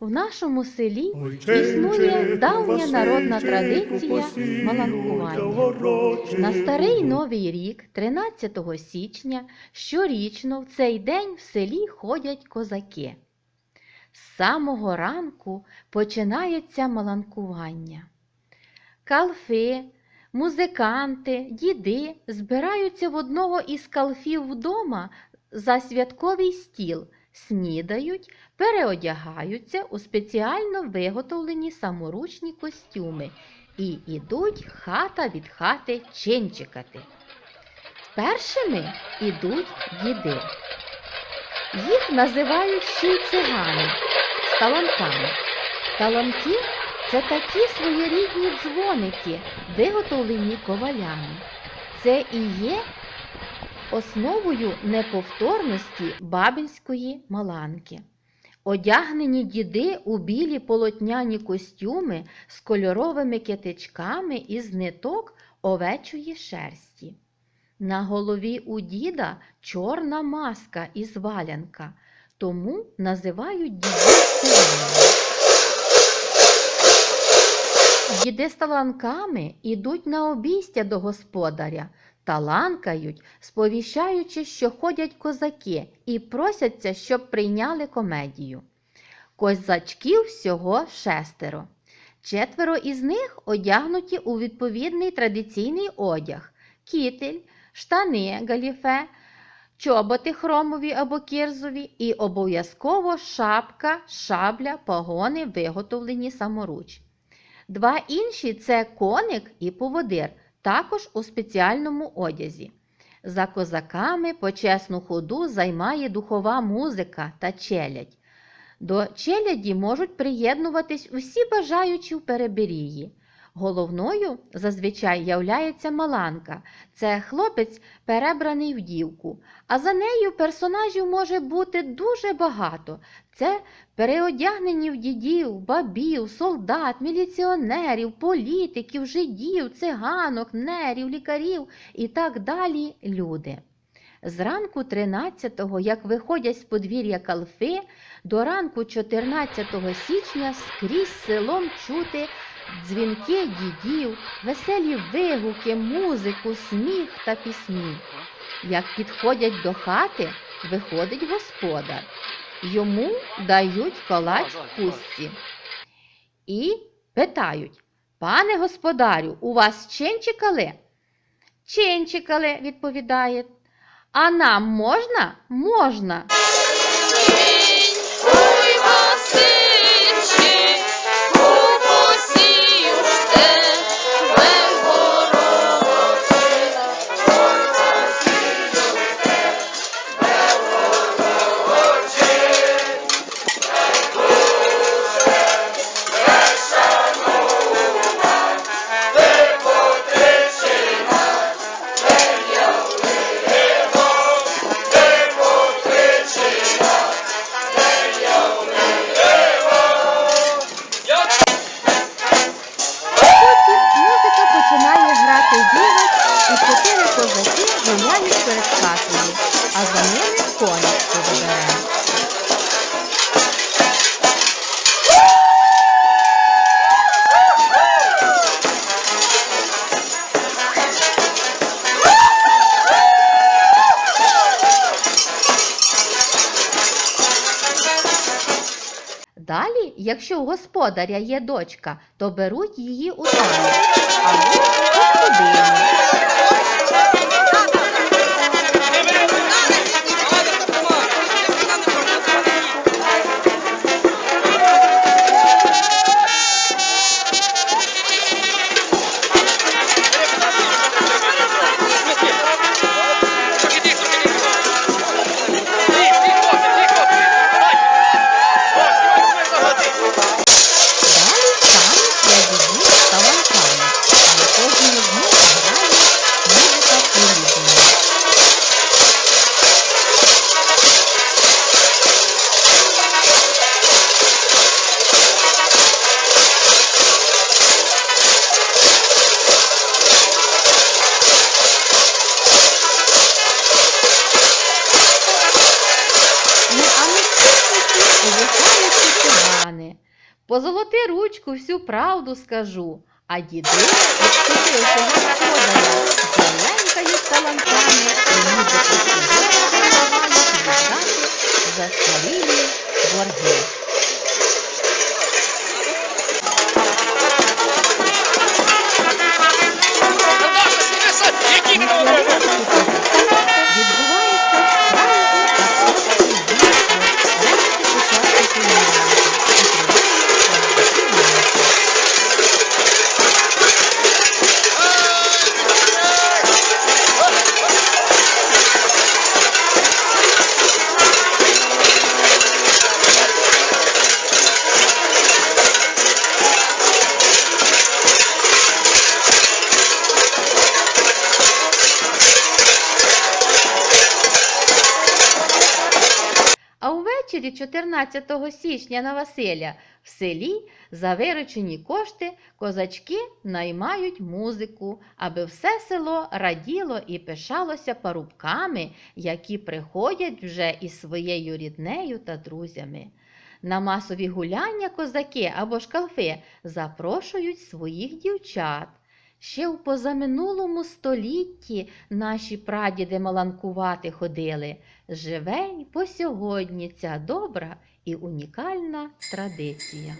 В нашому селі існує давня народна традиція маланкування. На старий новий рік, 13 січня, щорічно в цей день в селі ходять козаки. З самого ранку починається маланкування. Калфи, музиканти, діди збираються в одного із калфів вдома за святковий стіл, снідають, переодягаються у спеціально виготовлені саморучні костюми і ідуть хата від хати чинчикати. Першими ідуть діди. Їх називають ще й цигани з таланками. Таланки це такі своєрідні дзвоники, виготовлені ковалями. Це і є основою неповторності бабинської маланки. Одягнені діди у білі полотняні костюми з кольоровими китичками із ниток овечої шерсті. На голові у діда чорна маска із валянка, тому називають дідів циганами. Діди з таланками ідуть на обійстя до господаря, таланкають, сповіщаючи, що ходять козаки, і просяться, щоб прийняли комедію. Козачків всього шестеро. Четверо із них одягнуті у відповідний традиційний одяг кітель, штани галіфе, чоботи хромові або кірзові і обов'язково шапка, шабля, погони, виготовлені саморуч. Два інші це коник і поводир, також у спеціальному одязі. За козаками почесну ходу займає духова музика та челядь. До челяді можуть приєднуватись усі бажаючі в переберії. Головною зазвичай являється маланка. Це хлопець, перебраний в дівку. А за нею персонажів може бути дуже багато. Це переодягнені в дідів, бабів, солдат, міліціонерів, політиків, жидів, циганок, нерів, лікарів і так далі люди. Зранку 13-го, як виходять з подвір'я калфи, до ранку 14 січня скрізь селом чути дзвінки дідів, веселі вигуки, музику, сміх та пісні. Як підходять до хати, виходить господар. Йому дають калач в пустці. І питають: Пане господарю, у вас чинчикали? Чинчикали, відповідає. А нам можна? Можна. Далі, якщо у господаря є дочка, то беруть її у танець або у. Позолоти ручку, всю правду скажу. А діди, відступивши господаря, зеленькають талантами, і ніби віддати за старі борги. Увечері 14 січня на Василя в селі за виручені кошти козачки наймають музику, аби все село раділо і пишалося парубками, які приходять вже із своєю ріднею та друзями. На масові гуляння козаки або шкалфи запрошують своїх дівчат. Ще в позаминулому столітті наші прадіди маланкувати ходили. Живе й по сьогодні ця добра і унікальна традиція.